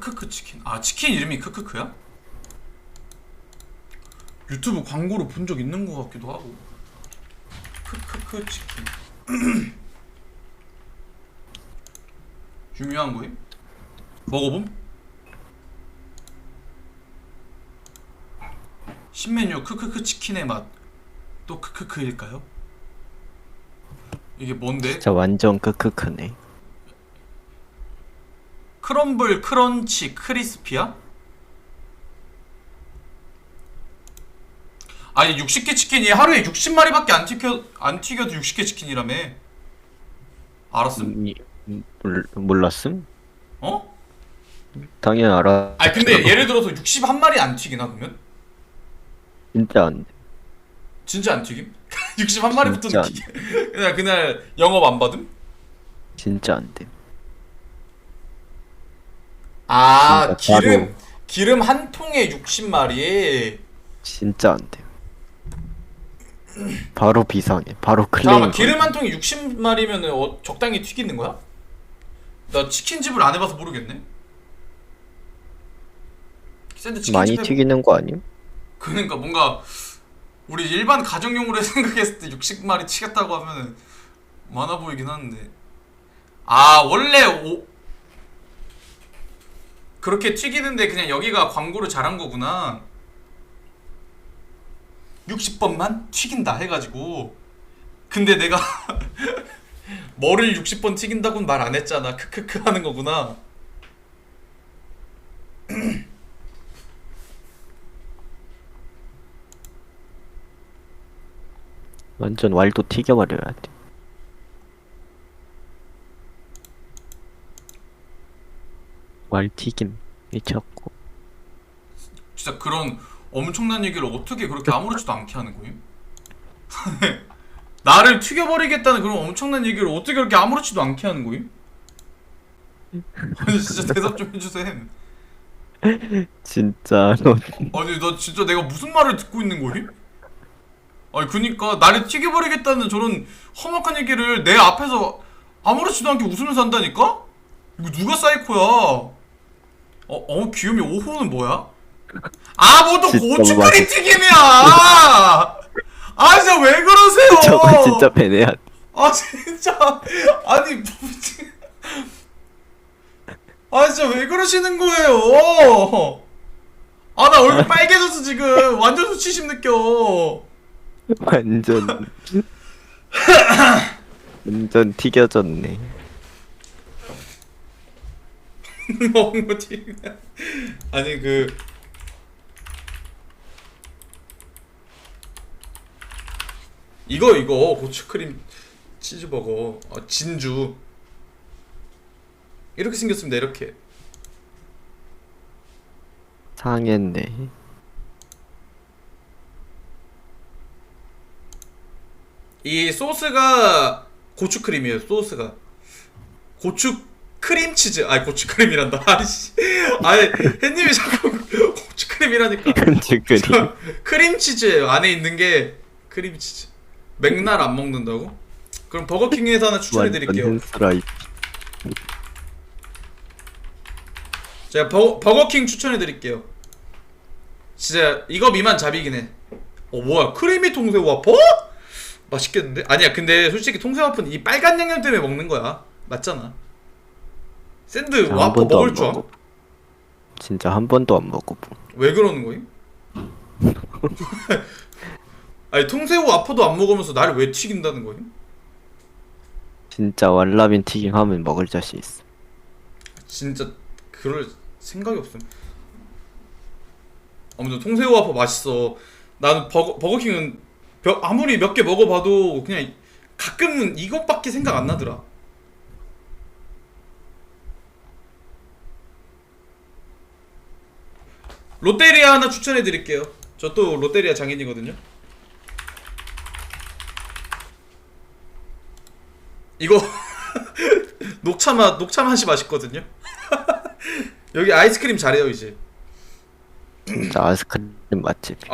크크크 치킨. 아 치킨 이름이 크크크야? 유튜브 광고로 본 적 있는 것 같기도 하고. 크크크 치킨. 유명한 거임? 먹어봄? 신메뉴 크크크 치킨의 맛. 또 크크크일까요? 이게 뭔데? 진짜 완전 크크크네. 크럼블 크런치 크리스피야? 아니 60개 치킨이 하루에 60마리밖에 안 튀겨 안 튀겨도 60개 치킨이라며 알았음? 몰, 몰랐음? 어? 당연히 알아. 아니 근데 예를 들어서 61마리 안 튀기나 그러면? 진짜 안 돼. 진짜 안 튀김? 61마리부터는 진짜 안 튀겨 그날 그날 영업 안 받음? 진짜 안 돼. 아 진짜 기름 바로. 기름 한 통에 60마리 진짜 안 돼. 바로 비상해. 바로 클레임. 잠깐만 기름 한 통에 60마리면 어, 적당히 튀기는 거야? 나 치킨집을 안 해봐서 모르겠네. 샌드 치킨집 많이 해봐. 튀기는 거 아님? 그러니까 뭔가 우리 일반 가정용으로 생각했을 때 60마리 치겠다고 하면은 많아 보이긴 하는데 아 원래 오 그렇게 튀기는데 그냥 여기가 광고를 잘한 거구나. 60번만 튀긴다 해가지고. 근데 내가 뭐를 60번 튀긴다고는 말 안 했잖아. 크크크 하는 거구나. 완전 왈도 튀겨버려야 돼. 왈 튀김 미쳤고. 진짜 그런 엄청난 얘기를 어떻게 그렇게 아무렇지도 않게 하는 거임? 나를 튀겨버리겠다는 그런 엄청난 얘기를 어떻게 그렇게 아무렇지도 않게 하는 거임? 아니 진짜 대답 좀 해주세요 진짜 너 아니 나 진짜 내가 무슨 말을 듣고 있는 거임? 아니 그니까 나를 튀겨버리겠다는 저런 험악한 얘기를 내 앞에서 아무렇지도 않게 웃으면서 한다니까? 이거 누가 사이코야? 어, 어 귀요미 5호는 뭐야? 아, 뭐 또 진짜 고춧가루 튀김이야! 아, 진짜 왜 그러세요? 저거 진짜 배내야 돼. 아, 진짜. 아니, 뭐지? 아, 진짜 왜 그러시는 거예요? 아, 나 얼굴 빨개졌어, 지금. 완전 수치심 느껴. 완전 완전 튀겨졌네. 거 튀김. 아니, 그. 이거, 이거. 고추크림 치즈버거. 아, 진주. 이렇게 생겼습니다, 이렇게. 상했네. 이 소스가 고추 크림이에요. 소스가 고추 크림 치즈. 아니 고추 크림이란다. 아이씨. 아니 햇님이 자꾸 고추 크림이라니까. 근질거리. 크림 치즈예요. 안에 있는 게 크림 치즈. 맥날 안 먹는다고? 그럼 버거킹에서 하나 추천해 드릴게요. 제가 버, 버거킹 추천해 드릴게요. 진짜 이거 미만 잡이긴 해. 어 뭐야 크리미 통새우 와퍼? 맛있겠는데? 아니야 근데 솔직히 통새우 와퍼는 이 빨간 양념 때문에 먹는 거야. 맞잖아. 샌드 한 와퍼 번도 먹을 안 줄 알아? 먹어. 진짜 한 번도 안 먹어보. 왜 그러는 거임? 아니 통새우 와퍼도 안 먹으면서 나를 왜 튀긴다는 거임? 진짜 왈라빈 튀김 하면 먹을 자신 있어. 진짜 그럴 생각이 없음. 아무튼 통새우 와퍼 맛있어. 나는 버거, 버거킹은 몇- 아무리 몇 개 먹어봐도 그냥 가끔은 이것밖에 생각 안 나더라. 롯데리아 하나 추천해 드릴게요. 저 또 롯데리아 장인이거든요. 이거 녹차 맛 녹차 맛이 맛있거든요. 여기 아이스크림 잘해요 이제. 아이스크림 맛집.